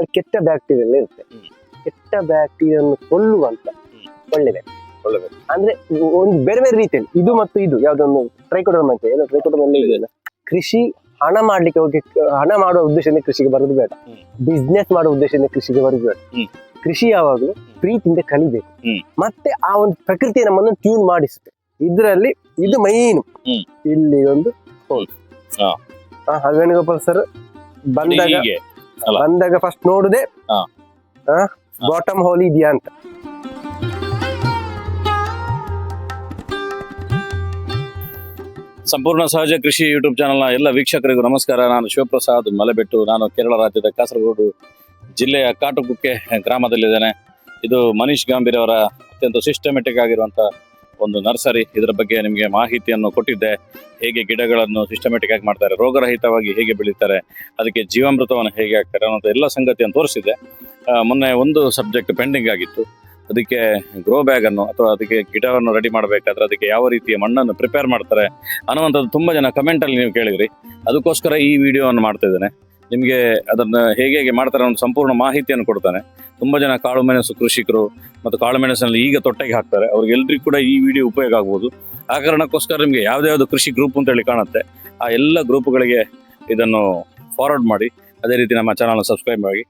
ಅಲ್ಲಿ ಕೆಟ್ಟ ಬ್ಯಾಕ್ಟೀರಿಯಾ ಎಲ್ಲ ಇರುತ್ತೆ. ಕೆಟ್ಟ ಬ್ಯಾಕ್ಟೀರಿಯನ್ನು ಕೊಲ್ಲುವಂತ ಒಳ್ಳೆ ಬ್ಯಾಕ್ಟೀರಿಯಾ ಅಂದ್ರೆ ಒಂದು ಬೇರೆ ಬೇರೆ ರೀತಿಯಲ್ಲಿ ಇದು ಮತ್ತು ಇದು ಯಾವ್ದೊಂದು ಟ್ರೈಕೋಟರ್ ಅಂತ ಏನೋ ಟ್ರೈಕೋಡರ್ಮ ಇದೆಯಲ್ಲ. ಕೃಷಿ ಹಣ ಮಾಡ್ಲಿಕ್ಕೆ ಹೋಗಿ ಹಣ ಮಾಡುವ ಉದ್ದೇಶದಿಂದ ಕೃಷಿಗೆ ಬರೋದು ಬೇಡ. ಬಿಸ್ನೆಸ್ ಮಾಡುವ ಉದ್ದೇಶದಿಂದ ಕೃಷಿಗೆ ಬರೋದು ಬೇಡ. ಕೃಷಿ ಯಾವಾಗಲೂ ಪ್ರೀತಿಯಿಂದ ಕಲಿಬೇಕು. ಮತ್ತೆ ಆ ಒಂದು ಪ್ರಕೃತಿ ನಮ್ಮನ್ನು ಟ್ಯೂನ್ ಮಾಡಿಸುತ್ತೆ. ಇದರಲ್ಲಿ ಇದು ಮೈನ್ ಇಲ್ಲಿ ಒಂದು ಹಾ. ಹಾ. ವೇಣುಗೋಪಾಲ್ ಸರ್ ಬಂದಾಗ. ಬಂದಾಗ ಫಸ್ಟ್ ನೋಡುದೇ. ಬಾಟಮ್ ಹೋಲ್ ಇದೆಯಾ ಅಂತ. ಸಂಪೂರ್ಣ ಸಹಜ ಕೃಷಿ ಯೂಟ್ಯೂಬ್ ಚಾನಲ್ನ ಎಲ್ಲ ವೀಕ್ಷಕರಿಗೂ ನಮಸ್ಕಾರ. ನಾನು ಶಿವಪ್ರಸಾದ್ ಮಲೆಬೆಟ್ಟು ನಾನು ಕೇರಳ ರಾಜ್ಯದ ಕಾಸರಗೋಡು ಜಿಲ್ಲೆಯ ಕಾಟುಕುಕ್ಕೆ ಗ್ರಾಮದಲ್ಲಿದ್ದೇನೆ. ಇದು ಮನೀಶ್ ಗಾಂಭೀರ್ ಅವರ ಅತ್ಯಂತ ಸಿಸ್ಟಮೆಟಿಕ್ ಆಗಿರುವಂಥ ಒಂದು ನರ್ಸರಿ ಇದರ ಬಗ್ಗೆ ನಿಮಗೆ ಮಾಹಿತಿಯನ್ನು ಕೊಟ್ಟಿದ್ದೆ. ಹೇಗೆ ಗಿಡಗಳನ್ನು ಸಿಸ್ಟಮೆಟಿಕ್ ಆಗಿ ಮಾಡ್ತಾರೆ, ರೋಗರಹಿತವಾಗಿ ಹೇಗೆ ಬೆಳೀತಾರೆ, ಅದಕ್ಕೆ ಜೀವಾಮೃತವನ್ನು ಹೇಗೆ ಹಾಕ್ತಾರೆ ಅನ್ನೋದು ಎಲ್ಲ ಸಂಗತಿಯನ್ನು ತೋರಿಸಿದೆ ಮೊನ್ನೆ ಒಂದು ಸಬ್ಜೆಕ್ಟ್ ಪೆಂಡಿಂಗ್ ಆಗಿತ್ತು. ಅದಕ್ಕೆ ಗ್ರೋ ಬ್ಯಾಗನ್ನು ಅಥವಾ ಅದಕ್ಕೆ ಗಿಡವನ್ನು ರೆಡಿ ಮಾಡಬೇಕಾದ್ರೆ ಅದಕ್ಕೆ ಯಾವ ರೀತಿಯ ಮಣ್ಣನ್ನು ಪ್ರಿಪೇರ್ ಮಾಡ್ತಾರೆ ಅನ್ನುವಂಥದ್ದು ತುಂಬ ಜನ ಕಮೆಂಟಲ್ಲಿ ನೀವು ಕೇಳಿದ್ರಿ. ಅದಕ್ಕೋಸ್ಕರ ಈ ವಿಡಿಯೋವನ್ನು ಮಾಡ್ತಾ ಇದ್ದೇನೆ. ನಿಮಗೆ ಅದನ್ನು ಹೇಗೆ ಹೇಗೆ ಮಾಡ್ತಾರೆ ಅನ್ನೋ ಸಂಪೂರ್ಣ ಮಾಹಿತಿಯನ್ನು ಕೊಡ್ತಾನೆ. ತುಂಬ ಜನ ಕಾಳು ಮೆಣಸು ಕೃಷಿಕರು ಮತ್ತು ಕಾಳು ಮೆಣಸಿನಲ್ಲಿ ಈಗ ತೊಟ್ಟೆಗೆ ಹಾಕ್ತಾರೆ. ಅವ್ರಿಗೆಲ್ಲರಿಗೂ ಕೂಡ ಈ ವಿಡಿಯೋ ಉಪಯೋಗ ಆಗ್ಬೋದು. ಆ ಕಾರಣಕ್ಕೋಸ್ಕರ ನಿಮಗೆ ಯಾವುದ್ಯಾವುದು ಕೃಷಿ ಗ್ರೂಪ್ ಅಂತ ಹೇಳಿ ಕಾಣುತ್ತೆ. ಆ ಎಲ್ಲ ಗ್ರೂಪ್ಗಳಿಗೆ ಇದನ್ನು ಫಾರ್ವರ್ಡ್ ಮಾಡಿ. ಅದೇ ರೀತಿ ನಮ್ಮ ಚಾನಲ್ನ ಸಬ್ಸ್ಕ್ರೈಬ್ ಮಾಡಿ.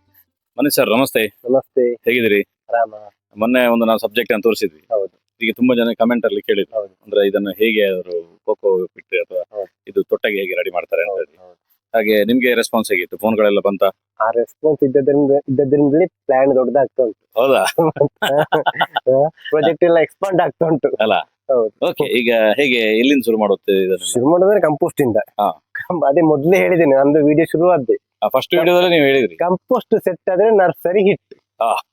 ಮನಿ ಸರ್ ನಮಸ್ತೆ. ನಮಸ್ತೆ. ಹೇಗಿದ್ದೀರಿ? ಮೊನ್ನೆ ಒಂದು ನಾವು ಸಬ್ಜೆಕ್ಟ್ ಅಂತ ತೋರಿಸಿದ್ವಿ. ಹೌದು. ಈಗ ತುಂಬಾ ಜನ ಕಮೆಂಟ್ ಅಲ್ಲಿ ಕೇಳಿದ್ರು. ಅಂದ್ರೆ ಇದನ್ನು ಹೇಗೆ ಅವರು ಕೋಕೋ ಬಿಟ್ಟು ಅಥವಾ ಇದು ತೊಟ್ಟೆಗೆ ಹೇಗೆ ರೆಡಿ ಮಾಡ್ತಾರೆ ಅಂತ ಹೇಳಿ. ಹಾಗೆ ನಿಮ್ಗೆ ರೆಸ್ಪಾನ್ಸ್ ಹೇಗಿತ್ತು? ಫೋನ್ಗಳೆಲ್ಲ ಬಂತ? ಆ ರೆಸ್ಪಾನ್ಸ್ ಇದ್ದದ್ರಿಂದ ಇದ್ದದ್ರಿಂದಲೇ ಪ್ಲಾನ್ ದೊಡ್ಡದಾಗ್ತಾ ಉಂಟು. ಹೌದಾ? ಪ್ರಾಜೆಕ್ಟ್ ಎಲ್ಲ ಎಕ್ಸ್ಪಾಂಡ್ ಆಗ್ತಾ ಉಂಟು. ಅಲ್ಲ? ಹೌದು. ಓಕೆ ಈಗ ಹೇಗೆ ಎಲ್ಲಿಂದ ಶುರು ಮಾಡುತ್ತೆ ಇದನ್ನ? ಶುರು ಮಾಡೋದ್ರೆ ಕಂಪೋಸ್ಟ್ ಇಂದ. ಹಾ. ಅದೇ ಮೊದ್ಲೇ ಹೇಳಿದ್ದೀನಿ ನಂದು ವಿಡಿಯೋ ಶುರು ಆದ್ದೆ ಫಸ್ಟ್ ವಿಡಿಯೋದಲ್ಲಿ ನೀವು ಹೇಳಿದ್ರಿ. ಕಂಪೋಸ್ಟ್ ಸೆಟ್ ಆದ್ರೆ ನರ್ಸರಿ ಹಿಟ್.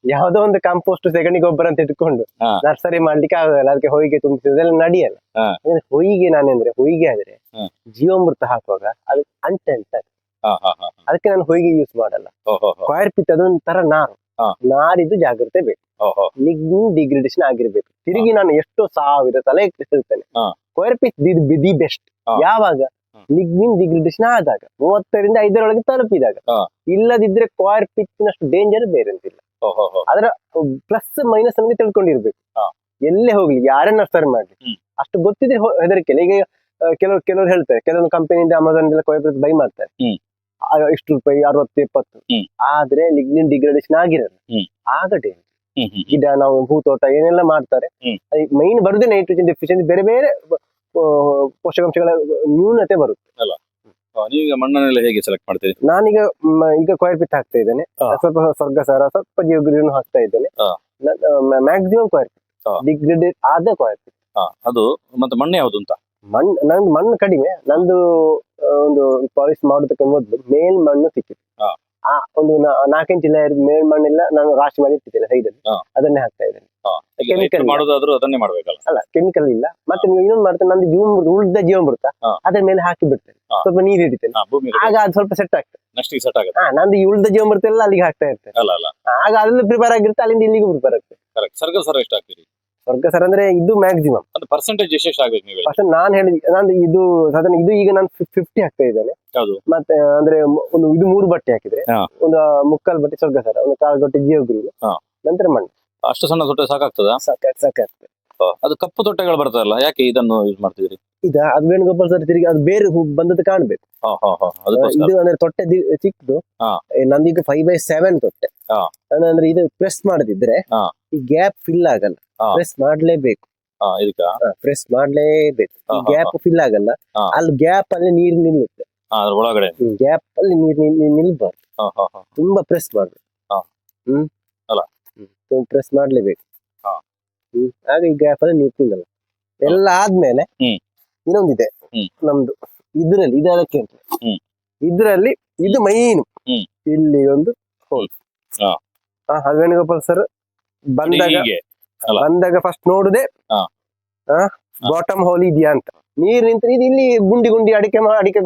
ಯಾವ್ದೋ ಒಂದು ಕಾಂಪೋಸ್ಟ್ ಸೆಗಣಿ ಗೊಬ್ಬರ ಅಂತ ಇಟ್ಕೊಂಡು ಹಾ. ನರ್ಸರಿ ಮಾಡ್ಲಿಕ್ಕೆ ಆಗಲ್ಲ ಅದಕ್ಕೆ ಹೊಯ್ಗೆ ತುಂಬಿಸೋದೆಲ್ಲ ನಡೆಯಲ್ಲ. ಹಾ. ಅಂದ್ರೆ ಹೊಯ್ಗೆ ನಾನೆಂದ್ರೆ ಹೊಯ್ಗೆ ಆದ್ರೆ ಜೀವಮೃತ ಜೀವಾಮೃತ ಹಾಕುವಾಗ ಅದು ಅಂಟೆ ಅಂತ ಹಾ ಹಾ ಹಾ ಅದಕ್ಕೆ ನಾನು ಹೊಯ್ಗೆ ಯೂಸ್ ಮಾಡಲ್ಲ. ಓಹೋ ಸ್ಕ್ವೈರ್ ಪಿತ್ ಅದೊಂಥರ ನಾರು. ಹಾ. ನಾರಿದ್ದು ಜಾಗ್ರತೆ ಬೇಕು. ಲಿಗ್ನಿ ಡಿಗ್ರೇಡೇಷನ್ ಆಗಿರ್ಬೇಕು. ತಿರುಗಿ ನಾನು ಎಷ್ಟೋ ಸಾವಿರ ತಲೆ ಹೇಳ್ತೇನೆ ಹಾ. ಸ್ಕ್ವೇರ್ ಪಿತ್ ದಿ ಬೆಸ್ಟ್ ಹಾ. ಯಾವಾಗ? ಹ್ಮ್. ಡಿಗ್ರಿಡೇಷನ್ ಆದಾಗ ಮೂವತ್ತರಿಂದ ಐದರೊಳಗೆ ತಲುಪಿದಾಗ ಹಾ. ಇಲ್ಲದಿದ್ರೆ ಕ್ವಾರ್ ಪಿಚ್ನಷ್ಟು ಡೇಂಜರ್ ಬೇರೆ ಅಂತಿಲ್ಲ ಅದರ ಹೋ. ಪ್ಲಸ್ ಮೈನಸ್ ನಮಗೆ ತಿಳ್ಕೊಂಡಿರ್ಬೇಕು ಹಾ. ಎಲ್ಲೇ ಹೋಗ್ಲಿ ಯಾರನ್ನ ಸರ್ ಮಾಡ್ಲಿ. ಅಷ್ಟು ಗೊತ್ತಿದ್ರೆ ಹೊ- ಹೆದರಿಕೆ ಇಲ್ಲ. ಈಗ ಕೆಲವರು ಕೆಲವರು ಹೇಳ್ತಾರೆ ಕೆಲವೊಂದು ಕಂಪನಿಯಿಂದ ಅಮೆಝಾನ್ ಎಲ್ಲ ಕೊಯ್ಬೇಕು ಬೈ ಮಾಡ್ತಾರೆ ಇಷ್ಟು ರೂಪಾಯಿ ಅರವತ್ತು ಇಪ್ಪತ್ತು. ಆದ್ರೆ ಲಿಗ್ನಿನ್ ಡಿಗ್ರೇಡೇಷನ್ ಆಗಿರಲ್ಲ. ಆಗ ಡೇಂಜರ್ ಗಿಡ ನಾವು ಹೂತೋಟ ಏನೆಲ್ಲ ಮಾಡ್ತಾರೆ ಮೈನ್ ಬರುದೇ ನೈಟ್ರೋಜನ್ ಡೆಫಿಷಿಯನ್ಸಿ ಬೇರೆ ಬೇರೆ ಪೋಷಕಾಂಶಗಳ ನ್ಯೂನತೆ ಬರುತ್ತೆ. ಅಲ್ಲ. ನೀವೀಗ ಮಣ್ಣನ್ನೆಲ್ಲ ಹೇಗೆ ಸೆಲೆಕ್ಟ್ ಮಾಡ್ತೀರಿ? ನಾನೀಗ ಮ, ಈಗ ಕೊಯರ್ ಪಿತ್ ಹಾಕ್ತಾ ಇದ್ದೇನೆ. ಹಾ. ಸ್ವಲ್ಪ ಸ್ವರ್ಗ ಸಾರ ಸ್ವಲ್ಪ ಗ್ರೀನ್ ಹಾಕ್ತಾ ಇದ್ದೇನೆ. ಹಾ. ಮ್ಯಾಕ್ಸಿಮಮ್ ಕೊಯರ್ ಪಿತ್ ಹಾ. ಡಿಗ್ರೇಡೆಡ್ ಆದ ಕೊಯರ್ ಪಿತ್ ಹಾ ಅದು ಮತ್ತೆ ಮಣ್ಣು ಯಾವುದು ಅಂತ? ಮಣ್ಣು ನಂದು ಮಣ್ಣು ಕಡಿಮೆ. ನಂದು ಆ, ಒಂದು ಪಾಲಿಶ್ ಮಾಡೋದಕ್ಕೆ ಮೊದಲು ಮೇಲ್ ಮಣ್ಣು ಸಿಕ್ಕಿತ್ತು ಹಾ. ಆ ಒಂದು ನಾ- ನಾಲ್ಕಿಂಚ್ ಲೇಯರ್ ಮೇಲ್ ಮಣ್ಣೆಲ್ಲ ನಾನು ರಾಶಿ ಮಾಡಿ ಇಟ್ಟಿದ್ದೇನೆ ಸೈಡಲ್ಲಿ ಹಾ. ಅದನ್ನೇ ಹಾಕ್ತಾ ಇದ್ದೇನೆ. ಈಗ Chemical ರೈತರು ಇಲ್ಲ. ಮಾಡೋದಾದ್ರೂ ಅದನ್ನೇ ಮಾಡ್ಬೇಕಲ್ಲ? ಅಲ್ಲ ಕೆಮಿಕಲ್ ಇಲ್ಲ. ಮತ್ತೆ ನೀವು ಇನ್ನೊಂದು ಮಾಡ್ತೇನೆ ನಂದು ಜೀವಮೃತ ಉಳಿದ ಜೀವಮೃತ ಹಾ. ಅದ್ರ ಮೇಲೆ ಹಾಕಿ ಬಿಡ್ತೇನೆ. ಹಾ. ಸ್ವಲ್ಪ ನೀರು ಹಿಡಿತೇನೆ. ಹಾ ಭೂಮಿ ಆಗ ಅದು ಸ್ವಲ್ಪ ಸೆಟ್ ಆಗ್ತದೆ. ನೆಕ್ಸ್ಟ್ ಸೆಟ್ ಆಗುತ್ತೆ. ಹಾ ನಂದು ಈ ಉಳಿದ ಜೀವಮೃತ ಎಲ್ಲ ಅಲ್ಲಿಗೆ ಹಾಕ್ತಾ ಇರ್ತೇನೆ. ಅಲ್ಲ ಅಲ್ಲ. ಆಗ ಅದನ್ನ ಪ್ರಿಪೇರ್ ಆಗಿರುತ್ತೆ ಅಲ್ಲಿಂದ ಇಲ್ಲಿಗೂ ಪ್ರಿಪೇರ್ ಆಗ್ತದೆ. ಕರೆಕ್ಟ್ ಸರ್ಗಲ್ ಸರ್ ಎಷ್ಟು ಹಾಕ್ತೀರಿ ಸ್ವರ್ಗ ಸರ್ ಅಂದ್ರೆ ಇದು ಮ್ಯಾಕ್ಸಿಮಮ್ ಅದು ಪರ್ಸೆಂಟೇಜ್ ಎಷ್ಟೆಷ್ಟು ಆಗ್ಬೇಕು ನೀವು ನಾನು ಹೇಳಿದ ನಾನು ಇದು ಸಾಧಾರಣ ಇದು ಈಗ ನಾನು ಫಿಫ್ಟಿ ಹಾಕ್ತಾ ಇದ್ದೇನೆ. ಯಾವುದು ಮತ್ತೆ ಅಂದ್ರೆ ಒಂದು ಇದು ಮೂರು ಬಟ್ಟೆ ಹಾಕಿದ್ರೆ ಹಾ. ಒಂದು ಮುಕ್ಕಾಲು ಬಟ್ಟೆ ಸ್ವರ್ಗ ಸರ್ ಒಂದು ಕಾಲು ಬಟ್ಟೆ ಹಾ. ನಂತರ ಮಣ್ಣು. ಅಷ್ಟು ಸಣ್ಣ ತೊಟ್ಟೆ ಸಾಕಾಗ್ತದ? ಸಾಕಾಗ್ ಸಾಕಾಗ್ತದೆ. ಅದು ಕಪ್ಪು ತೊಟ್ಟೆಗಳು ಬರ್ತಾರಲ್ಲ ಯಾಕೆ ಇದನ್ನು ಯೂಸ್ ಮಾಡ್ತಿದ್ರಿ ಈಗ ಅದು ವೇಣುಗೋಪಾಲ್ ಸರ್ ತಿರುಗಿ ಅದು ಬೇರೆ ಹೂ ಬಂದದ್ದು ಕಾಣ್ಬೇಕು. ಹಾ ಹಾ ಹಾ ಅದಕ್ಕೋಸ್ಕರ. ಇದು ಅಂದ್ರೆ ತೊಟ್ಟೆ ದಿ- ಚಿಕ್ಕದು ಹಾ. ಏ, ನಂದೀಗ ಫೈವ್ ಬೈ ಸೆವೆನ್ ತೊಟ್ಟೆ. ಹಾ. ನಾನು ಅಂದ್ರೆ ಇದು ಪ್ರೆಸ್ ಮಾಡದಿದ್ರೆ ಹಾ. ಈ ಗ್ಯಾಪ್ ಫಿಲ್ ಆಗಲ್ಲ. ಪ್ರೆಸ್ ಮಾಡ್ಲೇಬೇಕು. ಪ್ರೆಸ್ ಮಾಡ್ಲೇಬೇಕು. ಗ್ಯಾಪ್ ಫಿಲ್ ಆಗಲ್ಲ. ಅಲ್ಲಿ ಗ್ಯಾಪ್ ಅಲ್ಲಿ ನೀರು ನಿಲ್ಲುತ್ತೆ. ಒಳಗಡೆ ಗ್ಯಾಪ್ ಅಲ್ಲಿ ನೀರು ನಿಲ್ಬಾರ್ದು. ತುಂಬಾ ಪ್ರೆಸ್ ಮಾಡ್ಬೇಕು. ಹಾ. ಹ್ಮ್? ಅಲ್ಲ. ಪ್ರೆಸ್ ಮಾಡ್ಲೇಬೇಕು. ಆಗ ಈ ಗ್ಯಾಪ್ ಅಲ್ಲಿ ನೀರು ತಿನ್ನಲ್ಲ ಎಲ್ಲ ಆದ್ಮೇಲೆ ಇನ್ನೊಂದಿದೆ. ನಮ್ದು ಇದ್ರಲ್ಲಿ ಇದು ಅದಕ್ಕೆ ಅಂತ ಇದ್ರಲ್ಲಿ ಇದು ಮೈನ್ ಇಲ್ಲಿ ಒಂದು ಹೋಲ್ ಹಾ. ಹಾ ವೇಣುಗೋಪಾಲ್ ಸರ್ ಬಂದಾಗ. ಬಂದಾಗ ಫಸ್ಟ್ ನೋಡುದೇ ಹಾ. ಬಾಟಮ್ ಹೋಲ್ ಇದೆಯಾ ಅಂತ. ನೀರ್ ನಿಂತ ಇದು ಇಲ್ಲಿ ಗುಂಡಿ ಗುಂಡಿ ಅಡಿಕೆ ಅಡಿಕೆ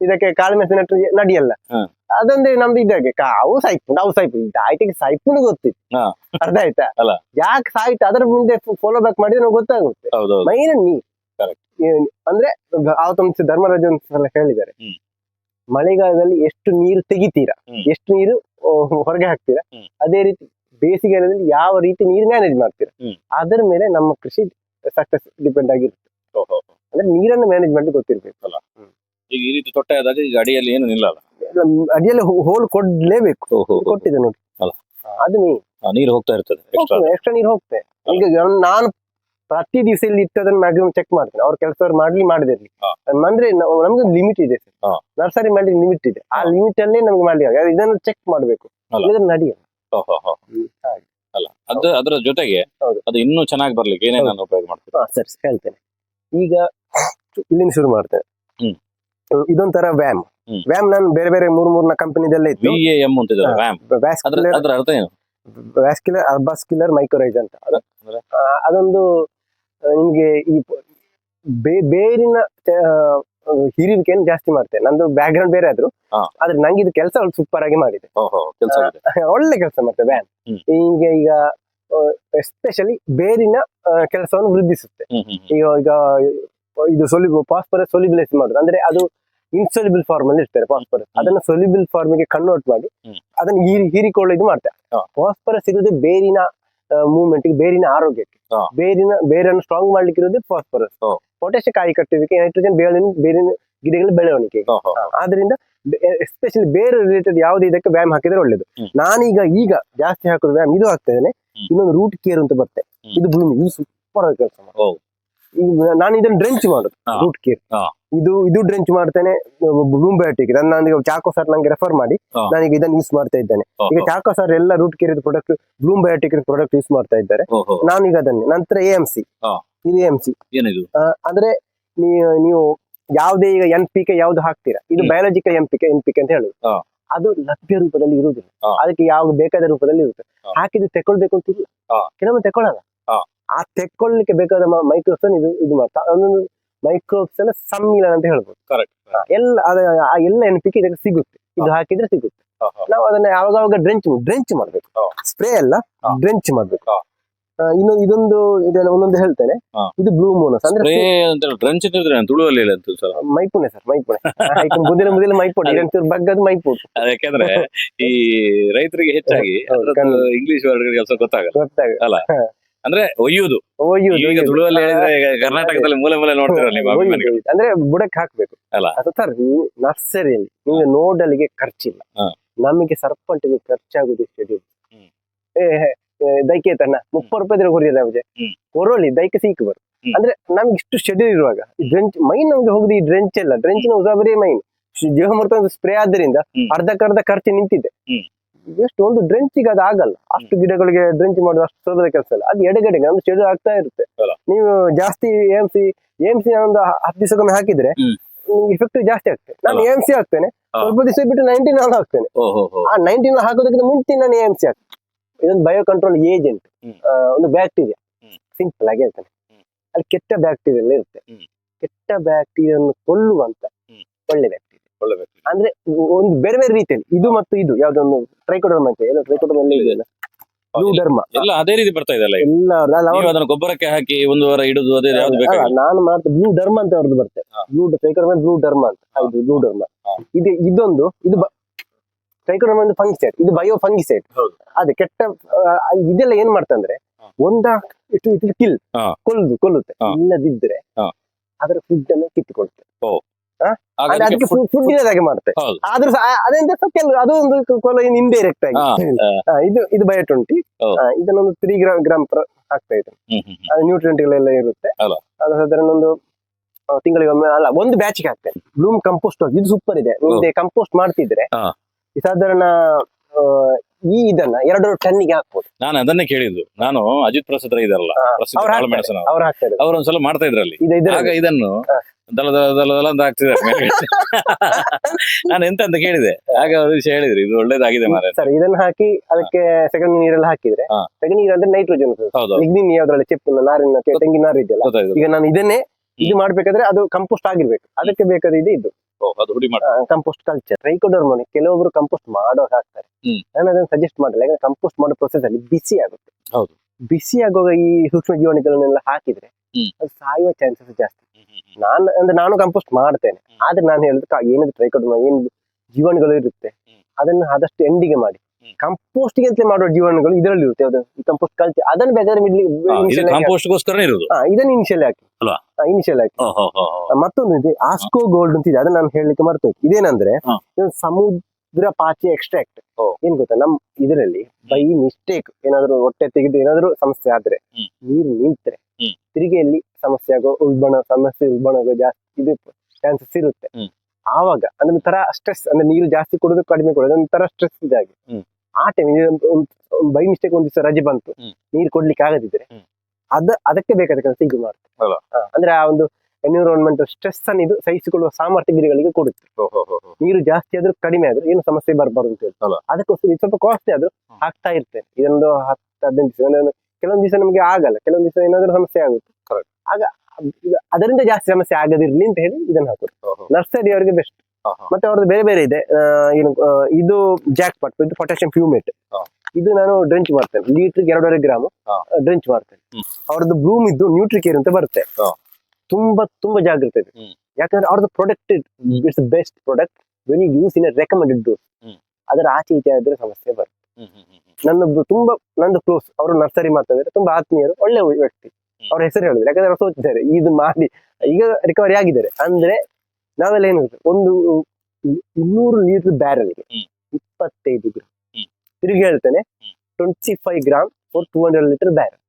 ಇದಕ್ಕೆ ಕಾಳು ನೆಟ್ಟು ನಡೆಯಲ್ಲ. ಅದೊಂದೇ ಅದೊಂದು ನಮ್ದು ಇದಾಗೆ ಅವು ಸಾಯ್ಪುಂಡು ಅವು ಸಾಯ್ಪುಂಡು ಇದು ಆಯ್ತಿಗೆ ಸಾಯ್ಪುಂಡು ಗೊತ್ತಿತ್ತು ಹಾ. ಅರ್ಥ ಆಯ್ತಾ? ಅಲ್ಲ. ಯಾಕೆ ಸಾಯ್ತು ಅದ್ರ ಮುಂದೆ ಫಾಲೋ ಬ್ಯಾಕ್ ಮಾಡಿದ್ರೆ ನಾವು ಗೊತ್ತಾಗುತ್ತೆ. ಹೌದು ಮೈನ್ ನೀರ್ ಅಂದ್ರೆ ಅವತ್ತೊಂದು ಧರ್ಮರಾಜ ಒಂದ್ಸಲ ಹೇಳಿದ್ದಾರೆ. ಮಳೆಗಾಲದಲ್ಲಿ ಎಷ್ಟು ನೀರು ತೆಗಿತೀರಾ? ಎಷ್ಟು ನೀರು ಹೊರಗೆ ಹಾಕ್ತೀರಾ? ಅದೇ ರೀತಿ ಬೇಸಿಗೆಯಲ್ಲಿ ಯಾವ ರೀತಿ ನೀರು ಮ್ಯಾನೇಜ್ ಮಾಡ್ತೀರಾ? ಅದರ ಮೇಲೆ ನಮ್ಮ ಕೃಷಿ ಸಕ್ಸಸ್ ಡಿಪೆಂಡ್ ಆಗಿರುತ್ತೆ. ಅಂದ್ರೆ ನೀರನ್ನು ಮ್ಯಾನೇಜ್ ಮಾಡ್ಲಿಕ್ಕೆ ಗೊತ್ತಿರ್ಬೇಕಲ್ಲ ಈಗ ಈ ರೀತಿ ತೊಟ್ಟೆ ಆದಾಗ ಈಗ ಅಡಿಯಲ್ಲಿ ಏನು ನಿಲ್ಲಲ್ಲ ಅಡಿಯಲ್ಲಿ ಹೋಲ್ ಕೊಡ್ಲೇಬೇಕು. ಕೊಟ್ಟಿದೆ ನೋಡಿ. ಅಲ್ಲ. ಅದು ನೀರು. ಹೋಗ್ತಾ ಇರ್ತದೆ ಎಕ್ಸ್ಟ್ರಾ ನೀರು ಹೋಗ್ತದೆ. ಈಗ ನಾನು ಪ್ರತಿ ದಿವಸ ಇಲ್ಲಿ ಇಟ್ಟದನ್ನ ಮ್ಯಾಕ್ಸಿಮಮ್ ಚೆಕ್ ಮಾಡ್ತೇನೆ. ಅವ್ರ ಕೆಲಸ ಮಾಡ್ಲಿ ಮಾಡದಿರ್ಲಿ. ಹಾ. ಅಂದ್ರೆ ನಮ್ಗೆ ಲಿಮಿಟ್ ಇದೆ. ನರ್ಸರಿ ಮಾಡಿ ಲಿಮಿಟ್ ಇದೆ. ಆ ಲಿಮಿಟ್ ಅಲ್ಲೇ ನಮ್ಗೆ ಮಾಡ್ಲಿ ಇದನ್ನ ಇದನ್ನು ಚೆಕ್ ಮಾಡ್ಬೇಕು. ನಡಿಯಲ್ಲ. ಅಲ್ಲ ಅದು ಅದರ ಜೊತೆಗೆ ಹೌದು. ಅದು ಇನ್ನೂ ಚೆನ್ನಾಗಿ ಬರ್ಲಿಕ್ಕೆ ಏನೇನು ಉಪಯೋಗ ಮಾಡ್ತೀನಿ? ಹಾ ಸರಿ ಹೇಳ್ತೇನೆ. ಈಗ ಇಲ್ಲಿಂದ ಶುರು ಮಾಡ್ತೇನೆ. ಹ್ಮ್. ಇದೊಂಥರ ವ್ಯಾಮ್ ಹ್ಮ್. ವ್ಯಾಮ್ ನಾನು ಬೇರೆ ಬೇರೆ ಮೂರ್ ಮೂರ್ನ ಕಂಪನಿದೆಲ್ಲ ವಿ ಇತ್ತು ಎ ಎಂ ಅಂತ ವ್ಯಾಮ್ ರ್ಯಾಮ್ ಅದ್ರ ವ್ಯಾಸ್ಕ್ಯುಲರ್ ಅದ್ರ ಅರ್ಥ ಏನು? ವ್ಯಾಸ್ಕ್ಯುಲರ್ ಅರ್ಬಾಸ್ಕ್ಯುಲರ್ ಮೈಕ್ರೋರೈಸ್ ಅಂತ. ಅದು ಅಂದ್ರೆ? ಆ, ಅದೊಂದು ಆ, ನಿಮ್ಗೆ ಈ ಬೇ- ಬೇರಿನ ಹಿರಿವಿಕೆಯನ್ನು ಜಾಸ್ತಿ ಮಾಡ್ತೇನೆ. ನಂದು ಬ್ಯಾಕ್ ಗ್ರೌಂಡ್ ಬೇರೆ ಆದ್ರು ಆದ್ರೆ ನಂಗೆ ಇದು ಕೆಲಸ ಸೂಪರ್ ಆಗಿ ಮಾಡಿದೆ. ಒಳ್ಳೆ ಕೆಲಸ ಮಾಡ್ತೇವೆ ವ್ಯಾನ್ ಹ್ಮ್. ಈಗ ಈಗ ಎಸ್ಪೆಷಲಿ ಬೇರಿನ ಕೆಲಸವನ್ನು ವೃದ್ಧಿಸುತ್ತೆ. ಈಗ ಈಗ ಇದು ಸೊಲಿ ಫಾಸ್ಫರಸ್ ಸೊಲಿಬಿಲೈಸ್ ಮಾಡುದು. ಅಂದ್ರೆ ಅದು ಇನ್ಸೊಲಿಬಲ್ ಫಾರ್ಮ್ ಅಲ್ಲಿ ಇರ್ತಾರೆ ಫಾಸ್ಫರಸ್ ಅದನ್ನ ಸೊಲಿಬಲ್ ಫಾರ್ಮ್ಗೆ ಕನ್ವರ್ಟ್ ಮಾಡಿ ಅದನ್ನ ಹೀರಿ ಹೀರಿಕೊಳ್ಳೋದು ಮಾಡ್ತಾರೆ. ಫಾಸ್ಫರಸ್ ಇರುವುದು ಬೇರಿನ ಮೂವ್ಮೆಂಟ್ ಬೇರಿನ ಆರೋಗ್ಯಕ್ಕೆ. ಬೇರಿನ ಬೇರನ್ನು ಸ್ಟ್ರಾಂಗ್ ಮಾಡ್ಲಿಕ್ಕೆ ಇರೋದೇ ಫಾಸ್ಫರಸ್ ಪೊಟ್ಯಾಶಿಯ ಪೊಟ್ಯಾಷ್ ಕಾಯಿ ಕಟ್ಟುವಿಕೆ ನೈಟ್ರೋಜನ್ ಬೇರಿನ ಬೇರಿನ ಗಿಡಗಳ ಬೆಳವಣಿಗೆ. ಆದ್ರಿಂದ ಎಸ್ಪೆಷಲಿ ಬೇರೆ ರಿಲೇಟೆಡ್ ಯಾವ್ದು ಇದಕ್ಕೆ ವ್ಯಾಯಾಮ ಹಾಕಿದ್ರೆ ಒಳ್ಳೇದು. ನಾನೀಗ ಈಗ ಜಾಸ್ತಿ ಹಾಕೋದು ವ್ಯಾಯಾಮ ಇದು ಹಾಕ್ತಾ ಇದ್ದೇನೆ. ಇನ್ನೊಂದು ರೂಟ್ ಕೇರ್ ಅಂತ ಬರುತ್ತೆ. ಇದು ಭೂಮಿ ಇದು ಸೂಪರ್ ಆಗಿ ಕೆಲಸ. ನಾನು ಇದನ್ನ ಡ್ರೆಂಚ್ ಮಾಡುದು. ರೂಟ್ ಕೇರ್ ಇದು ಇದು ಡ್ರೆಂಚ್ ಮಾಡ್ತೇನೆ ಬ್ಲೂಂಬಯೋಟಿಕ್ ನನ್ನ ನನಗೆ ಚಾಕೋ ಸರ್ ನಂಗೆ ರೆಫರ್ ಮಾಡಿ. ನಾನೀಗ ಇದನ್ನ ಯೂಸ್ ಮಾಡ್ತಾ ಇದ್ದೇನೆ. ಈಗ ಚಾಕೋ ಸರ್ ಎಲ್ಲ ರೂಟ್ ಕೇರ್ ಪ್ರಾಡಕ್ಟ್ ಬ್ಲೂಂಬಯೋಟಿಕ್ ಪ್ರಾಡಕ್ಟ್ ಯೂಸ್ ಮಾಡ್ತಾ ಇದ್ದಾರೆ. ನಾನೀಗ ಅದನ್ನೇ. ನಂತರ ಎ ಎಂ ಸಿ ಇದು ಎಂ ಸಿ ಅಂದ್ರೆ ನೀವು ನೀವು ಯಾವುದೇ ಈಗ ಎನ್ ಪಿ ಕೆ ಯಾವ್ದು ಹಾಕ್ತೀರಾ? ಇದು. Biological M P K N P K ಅಂತ ಹೇಳುದು. ಅದು ಲಭ್ಯ ರೂಪದಲ್ಲಿ ಇರುವುದಿಲ್ಲ. ಅದಕ್ಕೆ ಯಾವ ಬೇಕಾದ ರೂಪದಲ್ಲಿ ಇರುತ್ತೆ. ಹಾಕಿದ್ರೆ ಹಾಕಿದ್ದು ತೆಕೊಳ್ಬೇಕು ಅಂತ ಕೆಲವೊಮ್ಮೆ ತೆಕೊಳ್ಳಲ್ಲ ಹಾ. ಆ ತೆಕ್ಕೊಳ್ಳಿಕ್ಕೆ ಬೇಕಾದ ಮೈಕ್ರೋಬ್ಸ್ ಇದು ಇದು ಒಂದೊಂದು ಮೈಕ್ರೋಬ್ಸ್ ಎಲ್ಲ ಸಮ್ಮಿಲನ ಅಂತ ಹೇಳ್ಬೋದು. ಕರೆಕ್ಟ್ ಎಲ್ಲ ಆ ಎಲ್ಲ ಎನ್ ಪಿ ಇದಕ್ಕೆ ಸಿಗುತ್ತೆ. ಇದು ಹಾಕಿದ್ರೆ ಸಿಗುತ್ತೆ. ನಾವು ಅದನ್ನ ಯಾವಾಗ ಡ್ರೆಂಚ್ ಡ್ರೆಂಚ್ ಮಾಡ್ಬೇಕು. ಸ್ಪ್ರೇ ಅಲ್ಲ. ಡ್ರೆಂಚ್ ಮಾಡ್ಬೇಕು. ಇನ್ನು ಇದೊಂದು ಇದೆಲ್ಲ ಒಂದೊಂದು ಹೇಳ್ತೇನೆ. ಇದು ಬ್ಲೂ ಮೋನಸ್ ಅಂದ್ರೆ ಅಂತ ಡ್ರಂಚ್ ಇದ್ರೆ ತುಳುವಲ್ಲಿ ಇಲ್ಲ ಅಂತ ಸರ್. ಮೈಪುಣೆ ಸರ್ ಮೈಪುಣೆ ಮುದಿಲ ಮುದಿಲ ಮೈಪುಣೆ ಇದೊಂಚೂರು ಬಗ್ಗದು ಮೈಪುಣೆ ಯಾಕೆಂದ್ರೆ ಈ ರೈತರಿಗೆ ಹೆಚ್ಚಾಗಿ ಇಂಗ್ಲಿಷ್ ವರ್ಡ್ ಕೆಲಸ ಗೊತ್ತಾಗಲ್ಲ. ಗೊತ್ತಾಗ ಅಂದ್ರೆ ಒಯ್ಯುವುದು ಒಯ್ಯುದು, ಈಗ. ತುಳುವಲ್ಲಿ ಹೇಳಿದ್ರೆ ಈಗ ಕರ್ನಾಟಕದಲ್ಲಿ ಮೂಲೆ ಮೂಲೆ ನೋಡ್ತಿರಲ್ಲ ನೀವು ಅಭಿಮಾನಿಗಳು ಅಂದ್ರೆ ಬುಡಕ್ಕೆ ಹಾಕ್ಬೇಕು ಅಲ್ಲ. ಅದು ಸರ್ ನರ್ಸರಿಯಲ್ಲಿ ನೀವು ನೋಡಲಿಗೆ ಖರ್ಚಿಲ್ಲ. ನಮಗೆ ಸರ್ಪಂಟಿಗೆ ಖರ್ಚಾಗುದು ಹ್ಮ್. ದೈಕೆ ತನ್ನ ಮುಪ್ಪತ್ತು ರೂಪಾಯಿ ಕೊರಿಯಲ್ಲ ಅವಜೆ. ಕೊರೋಲಿ ದೈಕೆ ಸೀಕ್ ಬರು ಅಂದ್ರೆ ನಮ್ಗೆ ಇಷ್ಟು ಶೆಡ್ಯೂಲ್ ಇರುವಾಗ ಡ್ರೆಂಚ್ ಮೈನ್ ನಮ್ಗೆ ಹೋಗುದು ಈ ಡ್ರೆಂಚ್ ಎಲ್ಲ ಡ್ರೆಂಚಿನ ಉಸಾಬರಿ ಮೈನ್ ಜೀವಮೃತ ಮರ್ತ ಸ್ಪ್ರೇ ಆದ್ದರಿಂದ. ಅರ್ಧಕ್ಕರ್ಧ ಖರ್ಚು ನಿಂತಿದೆ. ಎಷ್ಟು ಒಂದು ಡ್ರೆಂಚಿಗೆ ಅದು ಆಗಲ್ಲ. ಅಷ್ಟು ಗಿಡಗಳಿಗೆ ಡ್ರೆಂಚ್ ಮಾಡೋದು ಅಷ್ಟು ಸುಲಭದ ಕೆಲಸ ಇಲ್ಲ. ಅದು ಎಡೆಗಡೆ ನಮ್ದು ಚೆಡು ಆಗ್ತಾ ಇರುತ್ತೆ. ಅಲ್ಲ. ನೀವು ಜಾಸ್ತಿ ಎಂ ಸಿ ಎಂ ಸಿ ಒಂದು ಹತ್ತು ದಿವಸಕ್ಕೊಮ್ಮೆ ಹಾಕಿದ್ರೆ ನಿಮ್ಗೆ ಇಫೆಕ್ಟ್ ಜಾಸ್ತಿ ಆಗ್ತದೆ. ನಾನು ಅಲ್ಲ. ಎಂ ಸಿ ಹಾಕ್ತೇನೆ. ಸ್ವಲ್ಪ ದಿವಸ ಬಿಟ್ಟು ನೈನ್ಟೀನ್ ನಾನು ಹಾಕ್ತೇನೆ. ಆ ನೈನ್ಟೀನ್ ಹಾಕೋದಕ್ಕಿಂತ ಮುಂಚೆ ನಾನು ಎಂ ಸಿ ಹಾಕ್ತೇನೆ. ಇದೊಂದು ಬಯೋ ಕಂಟ್ರೋಲ್ ಏಜೆಂಟ್. ಒಂದು ಬ್ಯಾಕ್ಟೀರಿಯಾ ಸಿಂಪಲ್ ಆಗಿ ಹೇಳ್ತೇನೆ. ಅಲ್ಲಿ ಕೆಟ್ಟ ಬ್ಯಾಕ್ಟೀರಿಯಾ ಇರುತ್ತೆ. ಕೆಟ್ಟ ಬ್ಯಾಕ್ಟೀರಿಯನ್ನು ಕೊಲ್ಲುವಂತ. ಒಳ್ಳೆ. ಅಂದ್ರೆ ಒಂದು ಬೇರೆ ಬೇರೆ ರೀತಿಯಲ್ಲಿ ಇದು ಮತ್ತು ಇದು ಯಾವ್ದೊಂದು ಟ್ರೈಕೋಡರ್ಮ ಅಂತ ಎಲ್ಲ ಟ್ರೈಕೋಡರ್ಮ ಎಲ್ಲ ಇದೆಯಲ್ಲ? ಡರ್ಮ ಎಲ್ಲ ಅದೇ ರೀತಿ ಬರ್ತಾ ಇದೆ ಅಲ್ಲ ಎಲ್ಲ ನೀವು ಅದನ್ನ ಗೊಬ್ಬರಕ್ಕೆ ಹಾಕಿ ಒಂದು ವಾರ ಇಡುದು ಅದೇ ಯಾವ್ದು ಬೇಕು ನಾನು ಮಾಡ್ತಾ ಬ್ಲೂ ಧರ್ಮ ಅಂತ ಅವ್ರದ್ದು ಬರುತ್ತೆ ಬ್ಲೂ ಟ್ರೈಕೋಡರ್ಮ ಬ್ಲೂ ಧರ್ಮ ಅಂತ. ಹೌದು ಬ್ಲೂ ಧರ್ಮ ಇದು ಇದೊಂದು ಇದು ಟ್ರೈಕೋಡರ್ಮ ಒಂದು ಫಂಗಿಸೈಡ್ ಇದು ಬಯೋ ಫಂಗಿಸೈಡ್. ಅದೇ ಕೆಟ್ಟ ಇದೆಲ್ಲ ಏನ್ ಮಾಡ್ತಂದ್ರೆ ಅಂದ್ರೆ ಒಂದ ಇಟ್ಟು ಇಟ್ಟು ಕಿಲ್ ಕೊಲ್ದು ಕೊಲ್ಲುತ್ತೆ. ಇಲ್ಲದಿದ್ರೆ. ಅದರ ಫುಡ್ ಅನ್ನ ಅದ್ ಅದಕ್ಕೆ ಫುಡ್ ಇರೋದಾಗೆ ಮಾಡುತ್ತೆ. ಹೌದು. ಆದ್ರೂ ಅದೆಂತ ಕೆಲವು ಅದು ಒಂದು ಕೊಲ ಇಂಡೈರೆಕ್ಟ್ ಆಗಿ. ಇದು ಇದು ಬಯೋ ಟ್ವೆಂಟಿ ಓ. ಇದನ್ನೊಂದು ತ್ರೀ ಗ್ರಾಮ್ ಗ್ರಾಮ್ ಹಾಕ್ತಾ ಹ್ಮ್. ಅದು ನ್ಯೂಟ್ರಿಯೆಂಟ್ಗಳೆಲ್ಲ ಇರುತ್ತೆ. ಅಲ್ಲ. ಅದು ಸಾಧಾರಣ ಒಂದು ತಿಂಗಳಿಗೆ ಒಮ್ಮೆ ಅಲ್ಲ ಒಂದು ಬ್ಯಾಚ್ಗೆ ಹಾಕ್ತೇನೆ. ಬ್ಲೂಮ್ ಕಂಪೋಸ್ಟ್ ಇದು ಸೂಪರ್ ಇದೆ. ಮುಂದೆ ಕಂಪೋಸ್ಟ್ ಮಾಡ್ತಿದ್ರೆ. ಈ ಸಾಧಾರಣ ಆ, ಈ ಇದನ್ನ ಎರಡು ಟನ್ನಿಗೆ ಹಾಕ್ಬೋದು. ನಾನು ಅದನ್ನೇ ಕೇಳಿದ್ದು. ನಾನು ಅಜಿತ್ ಪ್ರಸಾದ್ ರೈ ಇದಾರಲ್ಲ ಪ್ರಸಿದ್ಧ ಅವ್ರು ಕಾಳು ಹಾಕ್ತಾರೆ. ಮೆಣಸನ ಅವ್ರು ಹಾಕ್ತಾರೆ. ಅವ್ರು ಒಂದ್ಸಲ ಮಾಡ್ತಾ ಇದ್ರಲ್ಲಿ. ಇದು ಇದರ ಆಗ ಇದನ್ನು ದಲ ದಲ ಅಂತ ಹಾಕ್ತಿದ್ದಾರೆ ಮೇಲೆ. ನಾನು ಎಂತ ಅಂತ ಕೇಳಿದೆ? ಆಗ ಅವ್ರ ವಿಷಯ ಹೇಳಿದ್ರು ಇದು ಒಳ್ಳೇದಾಗಿದೆ ಮಾರೆ ಸರ್ ಇದನ್ನ ಹಾಕಿ ಅದಕ್ಕೆ ಸೆಗಣಿ ನೀರೆಲ್ಲ ಹಾಕಿದ್ರೆ ಹಾ. ಸೆಗಣಿ ನೀರು ಅಂದ್ರೆ ನೈಟ್ರೋಜನ್ ಹೌದು ಯಾವ್ದ್ರಲ್ಲಿ ಚೆಪ್ಪಿನ ನಾರಿನ ತೆಂಗಿನ ನಾರು ಇದೆಯಲ್ಲ ಗೊತ್ತಾಯ್ತು. ಈಗ ನಾನು ಇದನ್ನೇ ಇದು ಮಾಡ್ಬೇಕಾದ್ರೆ ಅದು ಕಂಪೋಸ್ಟ್ ಆಗಿರ್ಬೇಕು. ಅದಕ್ಕೆ ಬೇಕಾದ ಇದು ಇದು ಅದು ಹುಡಿ ಮಾಡಿ. ಕಂಪೋಸ್ಟ್ ಕಲ್ಚರ್ ಟ್ರೈಕೋಡರ್ಮನಿ ಕೆಲವೊಬ್ರು ಕಂಪೋಸ್ಟ್ ಮಾಡೋ ಹಾಕ್ತಾರೆ. ನಾನು ಅದನ್ನ ಸಜೆಸ್ಟ್ ಮಾಡಲ್ಲ ಯಾಕಂದ್ರೆ ಕಂಪೋಸ್ಟ್ ಮಾಡೋ ಪ್ರೊಸೆಸ್ ಅಲ್ಲಿ ಬಿಸಿ ಆಗುತ್ತೆ. ಹೌದು. ಬಿಸಿ ಆಗುವಾಗ ಈ ಸೂಕ್ಷ್ಮ ಜೀವಾಣುಗಳನ್ನೆಲ್ಲ ಹಾಕಿದ್ರೆ. ಅದು ಸಾಯುವ ಚಾನ್ಸಸ್ ಜಾಸ್ತಿ. ನಾನು ಅಂದ್ರೆ ನಾನು ಕಂಪೋಸ್ಟ್ ಮಾಡ್ತೇನೆ. ಆದ್ರೆ ನಾನು ಹೇಳಿದ್ರೆ ಏನಿದೆ ಟ್ರೈಕೋಡರ್ಮ ಏನು ಜೀವನಗಳು ಇರುತ್ತೆ. ಅದನ್ನ ಆದಷ್ಟು ಎಂಡಿಗೆ ಮಾಡಿ. ಕಂಪೋಸ್ಟ್ ಅಂತಲೇ ಮಾಡುವ ಜೀವನಗಳು ಇದರಲ್ಲಿ ಇರುತ್ತೆ ಅದು ಕಂಪೋಸ್ಟ್ ಕಲ್ತಿ ಅದನ್ನು ಬೇಕಾದ್ರೆ ಮಿಡ್ಲಿ ಕಾಂಪೋಸ್ಟ್ಗೋಸ್ಕರನೇ ಇರೋದು. ಇದನ್ನ ಇನಿಷಿಯಲ್ ಹಾಕಿ. ಅಲ್ವಾ? ಇನಿಷಿಯಲ್ ಹಾಕಿ ಮತ್ತೊಂದು ಇದೆ ಆಸ್ಕೋ ಗೋಲ್ಡ್ ಅಂತ ಇದೆ ಅದನ್ನ ನಾನು ಹೇಳಲಿಕ್ಕೆ ಮರ್ತೋಯ್ತು. ಇದೇನಂದ್ರೆ ಸಮುದ್ರ ಪಾಚಿ ಎಕ್ಸ್ಟ್ರಾಕ್ಟ್. ಏನ್ ಗೊತ್ತಾ? ನಮ್ ಇದರಲ್ಲಿ ಬೈ ಮಿಸ್ಟೇಕ್ ಏನಾದ್ರು ಹೊಟ್ಟೆ ತೆಗೆದು ಏನಾದ್ರು ಸಮಸ್ಯೆ ಆದ್ರೆ. ನೀರು ನಿಂತ್ರೆ. ತಿರುಗಿಯಲ್ಲಿ ಸಮಸ್ಯೆ ಆಗೋ ಉಲ್ಬಣ ಸಮಸ್ಯೆ ಉಲ್ಬಣ ಆಗೋ ಜಾಸ್ತಿ ಇದು ಚಾನ್ಸಸ್ ಇರುತ್ತೆ. ಆವಾಗ ಅಂದ್ರೆ ಒಂಥರ ಸ್ಟ್ರೆಸ್ ಅಂದ್ರೆ ನೀರು ಜಾಸ್ತಿ ಕುಡಿದು ಕಡಿಮೆ ಕೊಡೋದು ಒಂಥರ ಸ್ಟ್ರೆಸ್ ಇದಾಗಿ. ಆ ಟೈಮ್ ಬೈ ಮಿಸ್ಟೇಕ್ ಒಂದ್ ದಿವಸ ರಜೆ ಬಂತು. ನೀರು ಕೊಡ್ಲಿಕ್ಕೆ ಆಗದಿದ್ರೆ. ಅದ ಅದಕ್ಕೆ ಬೇಕಾದ ಕೆಲಸ ಇದು ಅಲ್ವಾ? ಅಂದ್ರೆ ಆ ಒಂದು ಎನ್ವಿರಾನ್ಮೆಂಟ್ ಸ್ಟ್ರೆಸ್ ಅನ್ನು ಇದು ಸಹಿಸಿಕೊಳ್ಳುವ ಸಾಮರ್ಥ್ಯ ಗಿಡಗಳಿಗೆ ಕೊಡುತ್ತೆ. ನೀರು ಜಾಸ್ತಿ ಆದ್ರೂ ಕಡಿಮೆ ಆದ್ರೂ ಏನು ಸಮಸ್ಯೆ ಬರಬಾರ್ದು ಅಂತ ಹೇಳಿ ಅಲ್ವಾ? ಅದಕ್ಕೋಸ್ಕರ ಇದು ಸ್ವಲ್ಪ ಕಾಸ್ಟ್ಲಿ ಆದ್ರೂ ಆಗ್ತಾ ಹಾಕ್ತಾ ಇರ್ತೇನೆ ಇದೊಂದು ಹತ್ತು ಹದಿನೈದು ದಿವಸ ಕೆಲವೊಂದು ದಿವಸ ನಮಗೆ ಆಗಲ್ಲ ಕೆಲವೊಂದು ದಿವಸ ಏನಾದ್ರೂ ಸಮಸ್ಯೆ ಆಗುತ್ತೆ. ಆಗ ಅದರಿಂದ ಜಾಸ್ತಿ ಸಮಸ್ಯೆ ಆಗದಿರ್ಲಿ ಅಂತ ಹೇಳಿ ಇದನ್ನ ಹಾಕುದು. ನರ್ಸರಿ ಅವರಿಗೆ ಬೆಸ್ಟ್. ಮತ್ತೆ ಅವ್ರದ್ದು ಬೇರೆ ಬೇರೆ ಇದೆ. ಏನು ಇದು ಜಾಕ್ ಪಟ್ ಇದು ಪೊಟ್ಯಾಷಿಯಂ ಫ್ಯೂಮೇಟ್. ಇದು ನಾನು ಡ್ರೆಂಚ್ ಮಾಡ್ತೇನೆ. ಲೀಟರ್ಗೆ ಎರಡೂವರೆ ಗ್ರಾಮ್ ಡ್ರಿಂಚ್ ಮಾಡ್ತೇನೆ. ಅವ್ರದ್ದು ಬ್ಲೂಮ್ ಇದ್ದು ನ್ಯೂಟ್ರಿಕೇರ್ ಅಂತ ಬರುತ್ತೆ. ತುಂಬಾ ತುಂಬಾ ಜಾಗ್ರತೆ ಇದೆ. ಯಾಕಂದ್ರೆ ಅವ್ರದ್ದು product it's best product when you use in recommended dose. ಅದರ ಆಚೆ ಈಚೆ ಆದ್ರೆ ಸಮಸ್ಯೆ ಬರುತ್ತೆ. ನನ್ನೊಬ್ರು ತುಂಬಾ ನಂದು ಕ್ಲೋಸ್ ಅವರು ನರ್ಸರಿ ಮಾಡ್ತಾ ಇದ್ದಾರೆ. ತುಂಬಾ ಆತ್ಮೀಯರು ಒಳ್ಳೆ ವ್ಯಕ್ತಿ. ಅವ್ರ ಹೆಸರು ಹೇಳಿದ್ರು. ಯಾಕಂದ್ರೆ ಅವ್ರು ಸೋತಿದ್ದಾರೆ. ಇದು ಮಾಡಿ ಈಗ ರಿಕವರಿ ಆಗಿದ್ದಾರೆ. ಅಂದ್ರೆ ನಾವೆಲ್ಲ ಏನು ಒಂದು ಇನ್ನೂರು ಲೀಟರ್ ಬ್ಯಾರಲ್ಗೆ ಗೆ ಇಪ್ಪತ್ತೈದು ಗ್ರಾಮ್ ತಿರುಗಿ ಹೇಳ್ತೇನೆ. Twenty five gram for two hundred litre barrel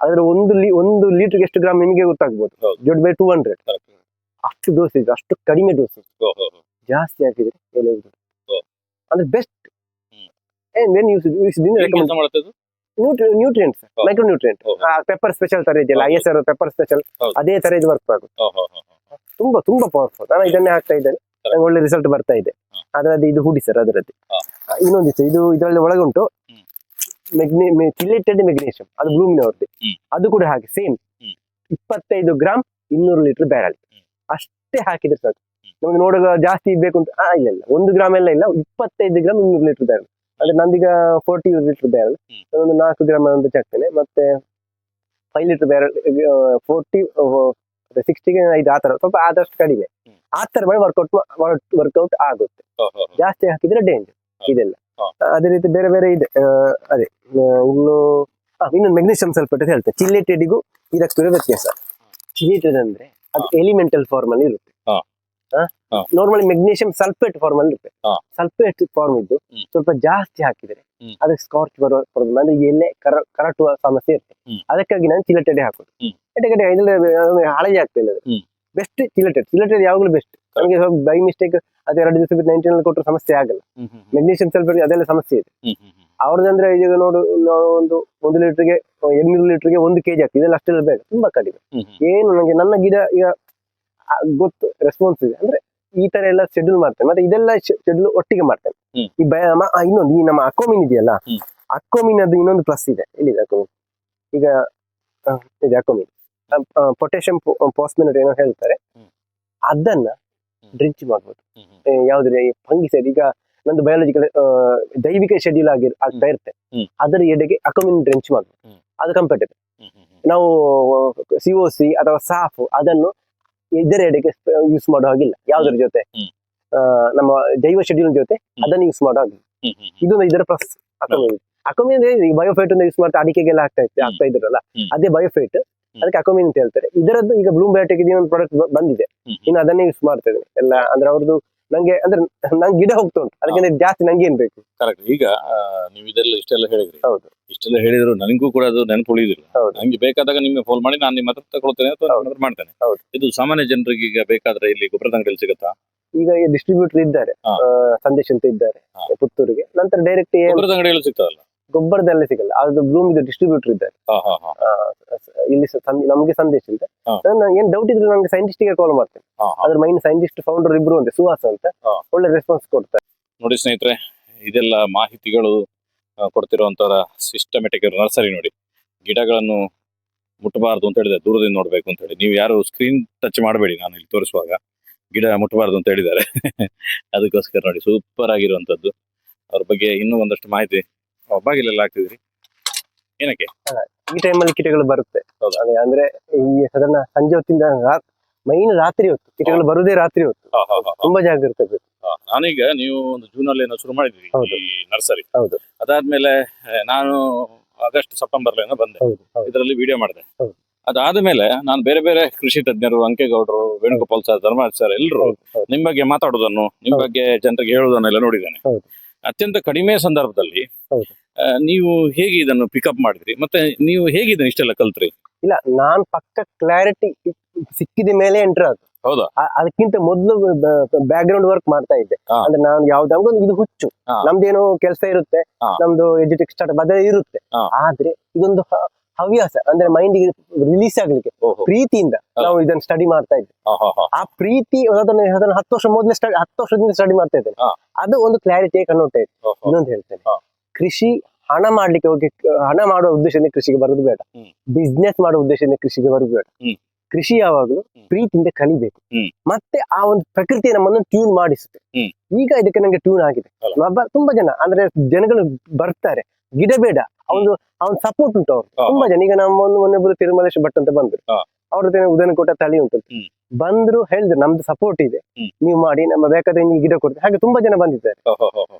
ಆದ್ರೆ ಅದ್ರ ಒಂದು ಲೀ ಒಂದು ಲೀಟರ್ಗೆ ಎಷ್ಟು ಗ್ರಾಮ್ ನಿಮಗೆ ಗೊತ್ತಾಗ್ಬೋದು. ಜೋಡ್ ಬೈ ಟೂ ಹಂಡ್ರೆಡ್ ಅಷ್ಟು ಡೋಸ್ ಇದೆ ಅಷ್ಟು ಕಡಿಮೆ ಹೋ. ಜಾಸ್ತಿ ಹಾಕಿದ್ರೆ ಅಂದ್ರೆ ಬೆಸ್ಟ್ ಏನ್ ಏನ್ use use recommend? Nutrients. Micro nutrient. Pepper special ತರ ಇದೆಯಲ್ಲ I. S R pepper special ಅದೇ ತರ ಇದು ವರ್ಕ್ ಆಗುತ್ತೆ. ತುಂಬಾ ತುಂಬಾ ಪವರ್ಫುಲ್ ನಾನು ಇದನ್ನೇ ಹಾಕ್ತಾ ಇದ್ದೇನೆ. ನಂಗೆ ಒಳ್ಳೆ ರಿಸಲ್ಟ್ ಬರ್ತಾ ಇದೆ. ಆದ್ರೆ ಅದರದ್ದು ಇದು ಹುಡಿ ಸರ್ ಅದರದ್ದು. ಇನ್ನೊಂದು ಇನ್ನೊಂದಿತ್ತು ಇದು ಇದರಲ್ಲಿ ಒಳಗುಂಟು. ಮೆಗ್ನಿ ಚಿಲೇಟೆಡ್ ಮೆಗ್ನೀಷಿಯಂ ಅದು ಬ್ಲೂಮಿನವ್ರದ್ದು. ಅವ್ರದ್ದು ಅದು ಕೂಡ ಹಾಕಿ ಸೇಮ್. ಇಪ್ಪತ್ತೈದು ಗ್ರಾಮ್ ಇನ್ನೂರು ಲೀಟರ್ ಬ್ಯಾರಲ್ ಅಷ್ಟೇ ಹಾಕಿದ್ರೆ ಸಾಕು. ಹ್ಮ್. ನಮಗೆ ನೋಡುವಾಗ ಜಾಸ್ತಿ ಬೇಕು ಅಂತ ಇಲ್ಲ ಇಲ್ಲ. ಒಂದು ಗ್ರಾಮ್ ಎಲ್ಲ ಇಲ್ಲ. ಇಪ್ಪತ್ತೈದು ಗ್ರಾಮ್ ಇನ್ನೂರು ಲೀಟರ್ ಬ್ಯಾರಲ್ ಅಂದ್ರೆ ನಂದೀಗ ಫೋರ್ಟಿ ಲೀಟರ್ ಬ್ಯಾರಲ್. ಒಂದು ನಾಲ್ಕು ಗ್ರಾಮ್ ಒಂದು ಹಾಕ್ತೇನೆ ಮತ್ತೆ ಫೈವ್ ಲೀಟರ್ ಬ್ಯಾರಲ್ ಫೋರ್ಟಿ ಸಿಕ್ಸ್ಟಿಗೆ ಐದು ಆತರ ತರ ಸ್ವಲ್ಪ ಆದಷ್ಟು ಕಡಿಮೆ. ಆತರ ಆ ತರ ಮಾಡಿ ವರ್ಕೌಟ್ ವರ್ಕೌಟ್ ಆಗುತ್ತೆ. ಜಾಸ್ತಿ ಹಾಕಿದ್ರೆ ಡೇಂಜರ್ ಇದೆಲ್ಲ. ಅದೇ ರೀತಿ ಬೇರೆ ಬೇರೆ ಇದೆ. ಅದೇ ಇನ್ನು ಇನ್ನೊಂದು ಮೆಗ್ನೀಷಿಯಂ ಸಲ್ಫೇಟ್ ಅಂತ ಹೇಳ್ತೇನೆ. ಚಿಲ್ಲೇಟೆಡಿಗೂ ಇದಕ್ಕೆ ವ್ಯತ್ಯಾಸ. ಚಿಲ್ಲೇಟೆಡ್ ಅಂದ್ರೆ ಅದು ಎಲಿಮೆಂಟಲ್ ಫಾರ್ಮ್ ಅಲ್ಲಿ ಇರುತ್ತೆ. ನಾರ್ಮಲಿ ಮೆಗ್ನೀಷಿಯಂ ಸಲ್ಫೇಟ್ ಫಾರ್ಮ್ ಅಲ್ಲಿ ಇರುತ್ತೆ. ಸಲ್ಫೇಟ್ ಫಾರ್ಮ್ ಇದ್ದು ಸ್ವಲ್ಪ ಜಾಸ್ತಿ ಹಾಕಿದ್ರೆ. ಅದಕ್ಕೆ ಸ್ಕಾರ್ಚ್ ಬರುವ ಪ್ರಾಬ್ಲಮ್ ಅಂದ್ರೆ ಎಲೆ ಕರ ಕರಟುವ ಸಮಸ್ಯೆ ಇರುತ್ತೆ. ಅದಕ್ಕಾಗಿ ನಾನು ಚಿಲಟೆಡೆ ಹಾಕೋದು. ಇದ್ರೆ ಹಳದಿ ಆಗ್ತಾ ಇಲ್ಲ. ಬೆಸ್ಟ್ ಚಿಲಟೆಡ್ ಚಿಲಟೆಡ್ ಯಾವಾಗಲೂ ಬೆಸ್ಟ್ ನನಗೆ ಬೈ ಮಿಸ್ಟೇಕ್ ಅದು ಎರಡು ದಿವಸ ಬಿಟ್ಟು ನೈನ್ಟೀನ್ ಅಲ್ಲಿ ಕೊಟ್ಟರೆ ಸಮಸ್ಯೆ ಆಗಲ್ಲ. ಮೆಗ್ನೀಷಿಯಂ ಸಲ್ಫೇಟ್ ಅದೆಲ್ಲ ಸಮಸ್ಯೆ ಇದೆ. ಅವ್ರದಂದ್ರೆ ಈಗ ನೋಡು ಒಂದು ಒಂದು ಲೀಟರ್ಗೆ ಎಣ್ಣೂರು ಲೀಟರ್ಗೆ ಒಂದು ಕೆಜಿ ಆಗ್ತದೆ ಇದೆಲ್ಲ ಅಷ್ಟೆಲ್ಲ ಬೇಡ. ತುಂಬಾ ಕಡಿಮೆ. ಏನು ನನಗೆ ನನ್ನ ಗಿಡ ಈಗ ಗೊತ್ತು ರೆಸ್ಪಾನ್ಸ್ ಇದೆ. ಅಂದ್ರೆ ಈ ತರ ಎಲ್ಲ ಶೆಡ್ಯೂಲ್ ಮಾಡ್ತೇನೆ. ಮತ್ತೆ ಇದೆಲ್ಲ ಶೆಡ್ಯೂಲ್ ಒಟ್ಟಿಗೆ ಮಾಡ್ತೇನೆ. ಈ ಬಯ ಇನ್ನೊಂದು ಈ ನಮ್ಮ ಅಕ್ಕೋಮಿನ್ ಇದೆಯಲ್ಲ? ಅಕೋಮಿನ್ ಅದು ಇನ್ನೊಂದು ಪ್ಲಸ್ ಇದೆ. ಎಲ್ಲಿದೆ ಅಕ್ಕೋಮಿನ್ ಈಗ ಇದೆ ಅಕ್ಕೋಮಿನ್ ಪೊಟ್ಯಾಷಿಯಂ ಪಾಸ್ಮಿನೇಟ್ ಏನೋ ಹೇಳ್ತಾರೆ. ಅದನ್ನ. ಡ್ರಿಂಚ್ ಮಾಡ್ಬೋದು. ಯಾವ್ದ್ರೆ ಫಂಗಿ ಸೈಡ್ ಈಗ ನಂದು ಬಯಾಲಜಿಕಲ್ ದೈವಿಕ ಶೆಡ್ಯೂಲ್ ಆಗಿ ಆಗ್ತಾ ಇರುತ್ತೆ. ಅದರ ಎಡೆಗೆ ಅಕೋಮಿನ್ ಡ್ರಿಂಚ್ ಮಾಡ್ಬೋದು. ಅದು ಕಂಪೇಟಬಲ್. ನಾವು ಸಿ ಒ ಸಿ ಅಥವಾ ಸಾಫ್ ಅದನ್ನು ಇದರ ಎಡೆಗೆ ಯೂಸ್ ಮಾಡೋ ಹಾಗಿಲ್ಲ. ಯಾವ್ದ್ರ ಜೊತೆ? ನಮ್ಮ ಜೈವ ಶೆಡ್ಯೂಲ್ ಜೊತೆ ಅದನ್ನ ಯೂಸ್ ಮಾಡೋ ಹಾಗಿಲ್ಲ. ಇದು. ಇದೊಂದು ಇದರ ಪ್ಲಸ್ ಅಕಮಿ ಅಕಮಿ ಅಂದ್ರೆ ಬಯೋಫೈಟ್ ಅನ್ನು ಯೂಸ್ ಮಾಡ್ತಾ ಅಡಿಕೆಗೆಲ್ಲ ಆಗ್ತಾ ಇತ್ತು. ಆಗ್ತಾ ಇದ್ರಲ್ಲ. ಅದೇ ಬಯೋಫೈಟ್ ಅದಕ್ಕೆ ಅಕಮಿನ್ ಅಂತ ಹೇಳ್ತಾರೆ. ಇದರದ್ದು ಈಗ ಬ್ಲೂಮ್ ಬಯೋಟೆಕ್ ಒಂದು ಪ್ರಾಡಕ್ಟ್ ಬಂದಿದೆ. ಇನ್ನು ಅದನ್ನೇ ಯೂಸ್ ಮಾಡ್ತಾ ಇದ್ದೇನೆ. ಎಲ್ಲ ಅಂದ್ರೆ ಅವ್ರದ್ದು ನಂಗೆ ಅಂದ್ರೆ ನಂಗೆ ಗಿಡ ಹೋಗ್ತಾ ಉಂಟು ಅದಕ್ಕೆ ಜಾಸ್ತಿ ನಂಗೆ ಏನ್ ಬೇಕು ಕರೆಕ್ಟ್ ಈಗ ನೀವು ಇದೆಲ್ಲ ಇಷ್ಟೆಲ್ಲ ಹೇಳಿದ್ರಿ ಹೌದು. ಇಷ್ಟೆಲ್ಲ ಹೇಳಿದ್ರು ನನಗೂ ಕೂಡ ಅದು ನೆನಪು ಉಳಿದಿಲ್ಲ ಹೌದು. ನಂಗೆ ಬೇಕಾದಾಗ ನಿಮ್ಗೆ ಫೋನ್ ಮಾಡಿ ನಾನು ನಿಮ್ಮ ಹತ್ರ ತಗೊಳ್ತೇನೆ ಅಥವಾ ಹೌದು. ನಿಮ್ಮ ಹತ್ರ ಮಾಡ್ತೇನೆ ಹೌದು. ಇದು ಸಾಮಾನ್ಯ ಜನರಿಗೆ ಈಗ ಬೇಕಾದ್ರೆ ಇಲ್ಲಿ ಗೊಬ್ಬರದ ಅಂಗಡಿಯಲ್ಲಿ ಸಿಗುತ್ತಾ ಈಗ ಡಿಸ್ಟ್ರಿಬ್ಯೂಟರ್ ಇದ್ದಾರೆ. ಆ, ಸಂದೇಶ್ ಅಂತ ಇದ್ದಾರೆ ಹಾ. ಪುತ್ತೂರಿಗೆ ನಂತರ ಡೈರೆಕ್ಟ್ ಗೊಬ್ಬರದ ಅಂಗಡಿಯಲ್ಲಿ ಸಿಗ್ತದಲ್ಲ ಗೊಬ್ಬರದಲ್ಲೇ ಸಿಗಲ್ಲ. ಅದು ಬ್ಲೂಮ್ ಇದು ಡಿಸ್ಟ್ರಿಬ್ಯೂಟರ್ ಇದ್ದಾರೆ ಇಲ್ಲಿ ನಮಗೆ ಸಂದ್- ನಮ್ಗೆ ಸಂದೇಶ ಇದೆ. ನಾನು ಏನ್ ಡೌಟ್ ಇದ್ರೆ ನಂಗೆ ಸೈಂಟಿಸ್ಟ್ಗೆ ಕಾಲ್ ಮಾಡ್ತೇನೆ. ಅದ್ರ ಮೈನ್ ಸೈಂಟಿಸ್ಟ್ ಫೌಂಡರ್ ಇಬ್ರು ಅಂತ ಸುಹಾಸ್ ಅಂತ. ಒಳ್ಳೆ ರೆಸ್ಪಾನ್ಸ್ ಕೊಡ್ತಾರೆ. ನೋಡಿ ಸ್ನೇಹಿತರೆ ಇದೆಲ್ಲ ಮಾಹಿತಿಗಳು ಕೊಡ್ತಿರುವಂತ ಸಿಸ್ಟಮೆಟಿಕ್ ನರ್ಸರಿ ನೋಡಿ. ಗಿಡಗಳನ್ನು ಮುಟ್ಟಬಾರ್ದು ಅಂತ ಹೇಳಿದೆ ದೂರದಿಂದ ನೋಡ್ಬೇಕು ಅಂತ ಹೇಳಿ. ನೀವು ಯಾರು ಸ್ಕ್ರೀನ್ ಟಚ್ ಮಾಡಬೇಡಿ ನಾನು ಇಲ್ಲಿ ತೋರಿಸುವಾಗ. ಗಿಡ ಮುಟ್ಟಬಾರ್ದು ಅಂತ ಹೇಳಿದ್ದಾರೆ. ಅದಕ್ಕೋಸ್ಕರ ನೋಡಿ ಸೂಪರ್ ಆಗಿರುವಂತದ್ದು. ಅವ್ರ ಬಗ್ಗೆ ಇನ್ನೂ ಒಂದಷ್ಟು ಮಾಹಿತಿ ಬಾಗಿಲೆಲ್ಲ ಹಾಕ್ತಿದ್ರಿ ಏನಕ್ಕೆ? ಈ ಟೈಮಲ್ಲಿ ಕೀಟಗಳು ಬರುತ್ತೆ? ಅದೇ ಅಂದ್ರೆ ಈ ಸಾಧಾರಣ ಸಂಜೆ ಹೊತ್ತಿಂದ ಮೈನ್ ರಾತ್ರಿ ಹೊತ್ತು ಕೀಟಗಳು ಬರುದೇ ರಾತ್ರಿ ಹೊತ್ತು. ತುಂಬಾ ಜಾಗ್ರತೆ ಬೇಕು ನಾನೀಗ ನೀವು ಒಂದು ಜೂನ್ ಅಲ್ಲಿ ಏನೋ ಶುರು ಮಾಡಿದ್ರಿ ಈ ನರ್ಸರಿ. ಹೌದು. ಅದಾದ್ಮೇಲೆ ನಾನು ಆಗಸ್ಟ್ ಸೆಪ್ಟೆಂಬರ್ ಏನೋ ಬಂದೆ ಇದರಲ್ಲಿ ವಿಡಿಯೋ ಮಾಡಿದೆ. ಅದಾದ ಅದಾದ್ಮೇಲೆ ನಾನು ಬೇರೆ ಬೇರೆ ಕೃಷಿ ತಜ್ಞರು ಅಂಕೇಗೌಡರು ವೇಣುಗೋಪಾಲ್ ಸರ್ ಧರ್ಮರಾಜ್ ಸರ್ ಎಲ್ಲರೂ ನಿಮ್ ಬಗ್ಗೆ ಮಾತಾಡೋದನ್ನು ನಿಮ್ ಬಗ್ಗೆ ಜನರಿಗೆ ಹೇಳೋದನ್ನೆಲ್ಲ ನೋಡಿದ್ದೇನೆ. ಅತ್ಯಂತ ಕಡಿಮೆ ಸಂದರ್ಭದಲ್ಲಿ ಹೌದು. ನೀವು ಹೇಗೆ ಇದನ್ನು ಪಿಕಪ್ ಮಾಡಿದ್ರಿ? ಮತ್ತೆ ನೀವು ಹೇಗೆ ಇದನ್ನ ಇಷ್ಟೆಲ್ಲ ಕಲ್ತ್ರಿ? ಇಲ್ಲ ನಾನ್ ಪಕ್ಕ ಕ್ಲಾರಿಟಿ ಸಿಕ್ಕಿದ ಮೇಲೆ ಎಂಟರ್ ಆದ ಹೌದಾ? ಅದಕ್ಕಿಂತ ಮೊದಲು ಬ್ಯಾಕ್ ಗ್ರೌಂಡ್ ವರ್ಕ್ ಮಾಡ್ತಾ ಇದ್ದೆ. ಅಂದ್ರೆ ನಾನು ಯಾವ್ದಾದ್ರು ಇದು ಹುಚ್ಚು. ನಮ್ದು ನಮ್ದೇನೋ ಕೆಲಸ ಇರುತ್ತೆ ನಮ್ದು ಎಜುಟೆಕ್ ಸ್ಟಾರ್ಟ್ ಬದಲ ಇರುತ್ತೆ. ಆದ್ರೆ ಇದೊಂದು ಹವ್ಯಾಸ. ಅಂದ್ರೆ ಮೈಂಡ್ ರಿಲೀಸ್ ಆಗ್ಲಿಕ್ಕೆ. ಪ್ರೀತಿಯಿಂದ. ನಾವು ಇದನ್ನ ಸ್ಟಡಿ ಮಾಡ್ತಾ ಇದ್ದೆ. ಆ ಪ್ರೀತಿ ಅದನ್ನ ಹತ್ತು ವರ್ಷ ಮೊದಲೇ ಸ್ಟಡಿ ಹತ್ತು ವರ್ಷದಿಂದ ಸ್ಟಡಿ ಮಾಡ್ತಾ ಇದ್ದೇನೆ. ಅದು ಒಂದು ಕ್ಲಾರಿಟಿ ಕನ್ವರ್ಟ್ ಆಯ್ತು. ಇನ್ನೊಂದು ಹೇಳ್ತೇನೆ. ಕೃಷಿ ಹಣ ಮಾಡ್ಲಿಕ್ಕೆ ಹೋಗಿ ಹಣ ಮಾಡುವ ಉದ್ದೇಶದಿಂದ ಕೃಷಿಗೆ ಬರುದು ಬೇಡ. ಬಿಸ್ನೆಸ್ ಮಾಡುವ ಉದ್ದೇಶದಿಂದ ಕೃಷಿಗೆ ಬರುದು ಬೇಡ. ಕೃಷಿ ಯಾವಾಗಲೂ. ಪ್ರೀತಿಯಿಂದ ಕಲಿಬೇಕು. ಮತ್ತೆ ಆ ಒಂದು ಪ್ರಕೃತಿ ನಮ್ಮನ್ನು ಟ್ಯೂನ್ ಮಾಡಿಸುತ್ತೆ. ಈಗ ಇದಕ್ಕೆ ನಂಗೆ ಟ್ಯೂನ್ ಆಗಿದೆ. ತುಂಬಾ ಜನ ಅಂದ್ರೆ ಜನಗಳು ಬರ್ತಾರೆ. ಗಿಡ ಬೇಡ. ಅವನು ಅವನ್ ಸಪೋರ್ಟ್ ಉಂಟು ಅವ್ರು. ತುಂಬಾ ಜನ. ಈಗ ನಮ್ಮ ಒಂದು ಮೊನ್ನೆ ಒಬ್ರು ತಿರುಮಲೇಶ್ ಭಟ್ ಅಂತ ಬಂದ್ರು. ಹಾ. ಅವ್ರ ಜೊತೆ ಉದಯನ ಕೋಟ ತಳಿ ಉಂಟು. ಬಂದ್ರು ಹೇಳಿದ್ರು ನಮ್ದು ಸಪೋರ್ಟ್ ಇದೆ. ನೀವು ಮಾಡಿ ನಮ್ಮ ಬೇಕಾದ್ರೆ ನಿಮ್ಗೆ ಗಿಡ ಕೊಡ್ತೀವಿ. ಹಾಗೆ ತುಂಬಾ ಜನ ಬಂದಿದ್ದಾರೆ.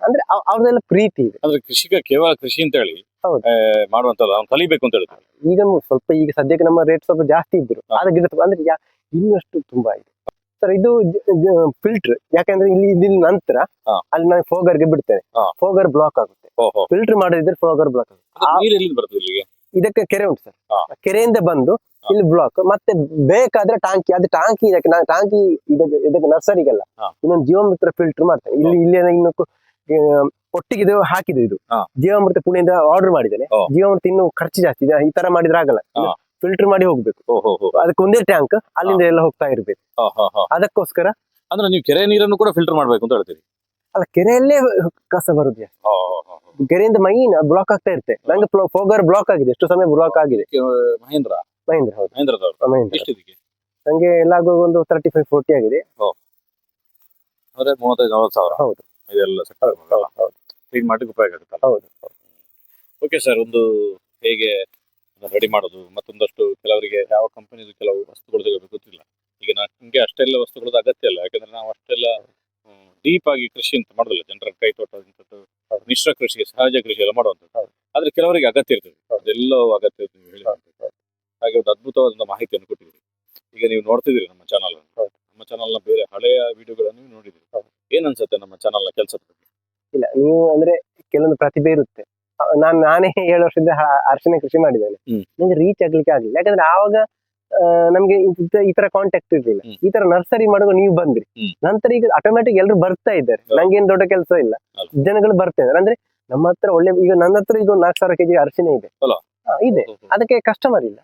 ಅಂದ್ರೆ ಅವ್- ಅವ್ರದೆಲ್ಲ ಪ್ರೀತಿ ಇದೆ. ಅಂದ್ರೆ ಕೃಷಿಕ ಕೇವಲ ಕೃಷಿ ಅಂತ ಹೇಳಿ ಮಾಡುವಂತಲ್ಲ ಕಲಿಬೇಕು ಅಂತ ಹೇಳ್ತಾರೆ ಈಗ ಸ್ವಲ್ಪ ಈಗ ಸದ್ಯಕ್ಕೆ ನಮ್ಮ ರೇಟ್ ಸ್ವಲ್ಪ ಜಾಸ್ತಿ ಇದ್ರು. ಆದ್ರೆ ಗಿಡ ಅಂದ್ರೆ ಇನ್ನಷ್ಟು ತುಂಬಾ ಇದೆ. ಸರ್ ಇದು ಫಿಲ್ಟರ್ ಯಾಕಂದ್ರೆ ಇಲ್ಲಿ ಇದಿನ ನಂತರ. ಅಲ್ಲಿ ನಾನು ಫೋಗರ್ಗೆ ಬಿಡ್ತೇನೆ. ಫೋಗರ್ ಬ್ಲಾಕ್ ಆಗುತ್ತೆ. ಫಿಲ್ಟರ್ ಮಾಡಿದ್ರೆ ಫೋಗರ್ ಬ್ಲಾಕ್ ಆಗುತ್ತೆ. ಇದಕ್ಕೆ ಕೆರೆ ಉಂಟು ಸರ್. ಕೆರೆಯಿಂದ ಬಂದು ಇಲ್ಲಿ ಬ್ಲಾಕ್ ಮತ್ತೆ ಬೇಕಾದ್ರೆ ಟಾಂಕಿ ಅದು ಟಾಂಕಿ ಇದಕ್ಕೆ ನಾನು ಟಾಂಕಿ ಇದಕ್ಕೆ ಇದಕ್ಕೆ ನರ್ಸರಿಗೆಲ್ಲ. ಇನ್ನೊಂದು ಜೀವಾಮೃತ ಫಿಲ್ಟರ್ ಮಾಡ್ತಾರೆ. ಇಲ್ಲಿ ಇಲ್ಲಿ ಇನ್ನು ಒಟ್ಟಿಗೆ ಇದು ಹಾಕಿದ್ದು ಇದು. ಜೀವಾಮೃತ ಪುಣೆಯಿಂದ ಆರ್ಡರ್ ಮಾಡಿದ್ದೇನೆ. ಜೀವಾಮೃತ ಇನ್ನು ಖರ್ಚು ಜಾಸ್ತಿ ಇದೆ. ಈ ತರ ಮಾಡಿದ್ರೆ ಆಗಲ್ಲ. ಫಿಲ್ಟರ್ ಮಾಡಿ ಹೋಗ್ಬೇಕು. ಅದಕ್ಕೆ ಒಂದೇ ಟ್ಯಾಂಕ್ ಅಲ್ಲಿಂದ ಎಲ್ಲ ಹೋಗ್ತಾ ಇರ್ಬೇಕು. ಅದಕ್ಕೋಸ್ಕರ ಅಂದ್ರೆ ನೀವು ಕೆರೆ ನೀರನ್ನು ಕೂಡ ಫಿಲ್ಟರ್ ಮಾಡ್ಬೇಕು ಅಂತ ಹೇಳ್ತೀರಿ? ಅಲ್ಲ ಕೆರೆಯಲ್ಲೇ ಕಸ ಬರುದು. ಕೆರೆಯಿಂದ ಮೈನ್ ಬ್ಲಾಕ್ ಆಗ್ತಾ ಇರುತ್ತೆ. ನಂಗೆ ಫೋಗರ್ ಬ್ಲಾಕ್ ಆಗಿದೆ. ಎಷ್ಟು ಸಮಯ ಬ್ಲಾಕ್ ಆಗಿದೆ? ಮಹೇಂದ್ರ? ಮಹೇಂದ್ರ ಹೌದು. ಮಹೇಂದ್ರದವ್ರು. ಮಹೇಂದ್ರ. ಎಷ್ಟು ಎಲ್ಲ ನಂಗೆ ಎಲ್ಲಾಗುವ ಒಂದು ತರ್ಟಿ ಫೈವ್ ಫೋರ್ಟಿ ಆಗಿದೆ ಅಂದ್ರೆ ಮೂವತ್ತೈದು ನಲವತ್ತು ಸಾವಿರ? ಹೌದು. ಇದೆಲ್ಲ ಸೆಟ್ ಹೌದು ಕ್ಲೀನ್ ಮಾಡ್ಲಿಕ್ಕೆ ಉಪಯೋಗ ಆಗುತ್ತೆ? ಹೌದು ಓಕೆ ಸರ್ ಒಂದು ಹೇಗೆ ರೆಡಿ ಮಾಡೋದು ಮತ್ತೊಂದಷ್ಟು ಕೆಲವರಿಗೆ ಯಾವ ಕಂಪನಿದು ಕೆಲವು ವಸ್ತುಗಳು ಗೊತ್ತಿಲ್ಲ. ಈಗ ನಮಗೆ ಅಷ್ಟೆಲ್ಲ ವಸ್ತುಗಳದ್ದು ಅಗತ್ಯ ಇಲ್ಲ ಯಾಕಂದ್ರೆ ನಾವು ಅಷ್ಟೆಲ್ಲ ಡೀಪ್ ಆಗಿ ಕೃಷಿ ಅಂತ ಮಾಡೋದಿಲ್ಲ. ಜನರ ಕೈ ತೋಟ ಮಿಶ್ರ ಕೃಷಿ ಸಹಜ ಕೃಷಿ ಎಲ್ಲ ಮಾಡುವಂಥದ್ದು. ಆದ್ರೆ ಕೆಲವರಿಗೆ ಅಗತ್ಯ ಇರ್ತದೆ. ಅದೆಲ್ಲವೂ ಅಗತ್ಯ ಇರ್ತದೆ ಹೇಳಿ ಹಾಗೆ ಒಂದು ಅದ್ಭುತವಾದ ಮಾಹಿತಿಯನ್ನು ಕೊಟ್ಟಿದ್ದೀರಿ. ಈಗ ನೀವು ನೋಡ್ತಿದ್ದೀರಿ ನಮ್ಮ ಚಾನಲ್ ಅನ್ನು. ನಮ್ಮ ಚಾನಲ್ನ ಬೇರೆ ಹಳೆಯ ವಿಡಿಯೋಗಳನ್ನು ನೀವು ನೋಡಿದ್ದೀರಿ. ಏನ್ ಅನ್ಸುತ್ತೆ ನಮ್ಮ ಚಾನಲ್ನ ಕೆಲಸದ ಬಗ್ಗೆ? ಇಲ್ಲ ನೀವು ಅಂದ್ರೆ ಕೆಲವೊಂದು ಪ್ರತಿಭೆ ಇರುತ್ತೆ. ನಾನು ನಾನ್ ಏಳು ವರ್ಷದಿಂದ ಅರ್ಶನ ಕೃಷಿ ಮಾಡಿದ್ದೇನೆ. ನನಗೆ ನಂಗೆ ರೀಚ್ ಆಗ್ಲಿಕ್ಕೆ ಆಗಲಿಲ್ಲ. ಯಾಕಂದ್ರೆ ಆವಾಗ ನಮ್ಗೆ ಈ ತರ ಕಾಂಟ್ಯಾಕ್ಟ್ ಇರ್ಲಿಲ್ಲ. ಈ ತರ ನರ್ಸರಿ ಮಾಡುವಾಗ ನೀವು ಬಂದ್ರಿ. ನಂತರ ಈಗ ಆಟೋಮ್ಯಾಟಿಕ್ ಎಲ್ಲರೂ ಬರ್ತಾ ಇದ್ದಾರೆ. ನಂಗೆ ಏನ್ ದೊಡ್ಡ ಕೆಲಸ ಇಲ್ಲ. ಜನಗಳು ಬರ್ತಾ ಇದ್ದಾರೆ. ಅಂದ್ರೆ ನಮ್ಮ ಹತ್ರ ಒಳ್ಳೆ ಈಗ ನನ್ನ ಹತ್ರ ಈಗ ಒಂದು ನಾಲ್ಕು ಸಾವಿರ ಕೆಜಿ ಅರಿಶಿನ ಇದೆ? ಇದೆ. ಅದಕ್ಕೆ ಕಸ್ಟಮರ್ ಇಲ್ಲ.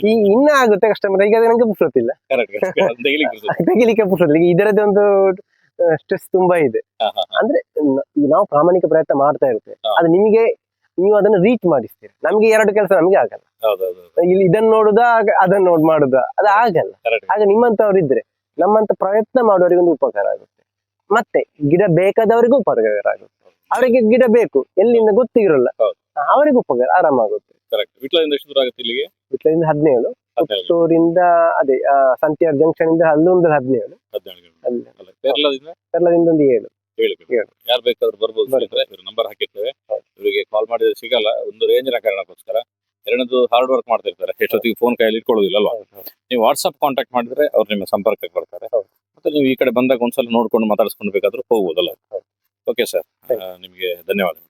ಈ ಇನ್ನ ಆಗುತ್ತೆ ಕಸ್ಟಮರ್ ಈಗ ನಂಗೆ ಪುರ್ಸೊತ್ತಿಲ್ಲ ಕರೆಕ್ಟ್ ತೆಗಿಲಿಕ್ಕೆ ಪುರ್ಸೊತ್ತಿಲ್ಲ ಈಗ ಇದರದ್ದು ಒಂದು ಸ್ಟ್ರೆಸ್ ತುಂಬಾ ಇದೆ. ಅಂದ್ರೆ ನಾವು ಪ್ರಾಮಾಣಿಕ ಪ್ರಯತ್ನ ಮಾಡ್ತಾ ಇರ್ತೇವೆ. ಅದು ನಿಮಗೆ ನೀವು ಅದನ್ನ ರೀಚ್ ಮಾಡಿಸ್ತೀರಿ. ನಮ್ಗೆ ಎರಡು ಕೆಲಸ ನಮ್ಗೆ ಆಗಲ್ಲ. ಇಲ್ಲಿ ಇದನ್ನ ನೋಡುದ ಅದನ್ನ ನೋಡ್ ಮಾಡುದ. ಅದು ಆಗಲ್ಲ. ಕರೆಕ್ಟ್ ಆಗ ನಿಮ್ಮಂತವ್ರು ಇದ್ರೆ ನಮ್ಮಂತ ಪ್ರಯತ್ನ ಮಾಡುವವರಿಗೊಂದು ಉಪಕಾರ ಆಗುತ್ತೆ. ಮತ್ತೆ ಗಿಡ ಬೇಕಾದವರಿಗೂ ಉಪಕಾರ ಆಗುತ್ತೆ. ಅವರಿಗೆ ಗಿಡ ಬೇಕು ಎಲ್ಲಿಂದ ಗೊತ್ತಿರಲ್ಲ. ಅವರಿಗೂ ಉಪಕಾರ ಆರಾಮಾಗುತ್ತೆ. ಕರೆಕ್ಟ್ ವಿಟ್ಲದಿಂದ ಹದಿನೇಳು. ಪುತ್ತೂರಿಂದ ಅದೇ ಸಂತ್ಯಾರ್ ಜಂಕ್ಷನ್ ಇಂದ ಅಲ್ಲೊಂದು ಹದಿನೇಳು. ಕೇರಳದಿಂದ ಒಂದು ಏಳು. ಯಾರು ಬೇಕಾದ್ರೂ ಬರ್ಬೋದು ನಂಬರ್ ಹಾಕಿರ್ತೇವೆ. ಇವರಿಗೆ ಕಾಲ್ ಮಾಡಿದ್ರೆ ಸಿಗಲ್ಲ. ಒಂದು ರೇಂಜಿನ ಕಾರಣಕ್ಕೋಸ್ಕರ ಎರಡನೇದು ಹಾರ್ಡ್ ವರ್ಕ್ ಮಾಡ್ತಿರ್ತಾರೆ. ಎಷ್ಟೊತ್ತಿಗೆ ಫೋನ್ ಕೈಯಲ್ಲಿ ಇಟ್ಕೊಳ್ಳೋದಿಲ್ಲ ಅಲ್ವಾ. ನೀವು ವಾಟ್ಸ್ಆಪ್ ಕಾಂಟ್ಯಾಕ್ಟ್ ಮಾಡಿದ್ರೆ ಅವ್ರು ನಿಮ್ಮ ಸಂಪರ್ಕಕ್ಕೆ ಬರ್ತಾರೆ. ಮತ್ತೆ ನೀವು ಈ ಕಡೆ ಬಂದಾಗ ಒಂದ್ಸಲ ನೋಡ್ಕೊಂಡು ಮಾತಾಡಿಸ್ಕೊಂಡು ಬೇಕಾದ್ರೂ ಹೋಗ್ಬೋದಲ್ಲ. ಓಕೆ ಸರ್ ನಿಮಗೆ ಧನ್ಯವಾದ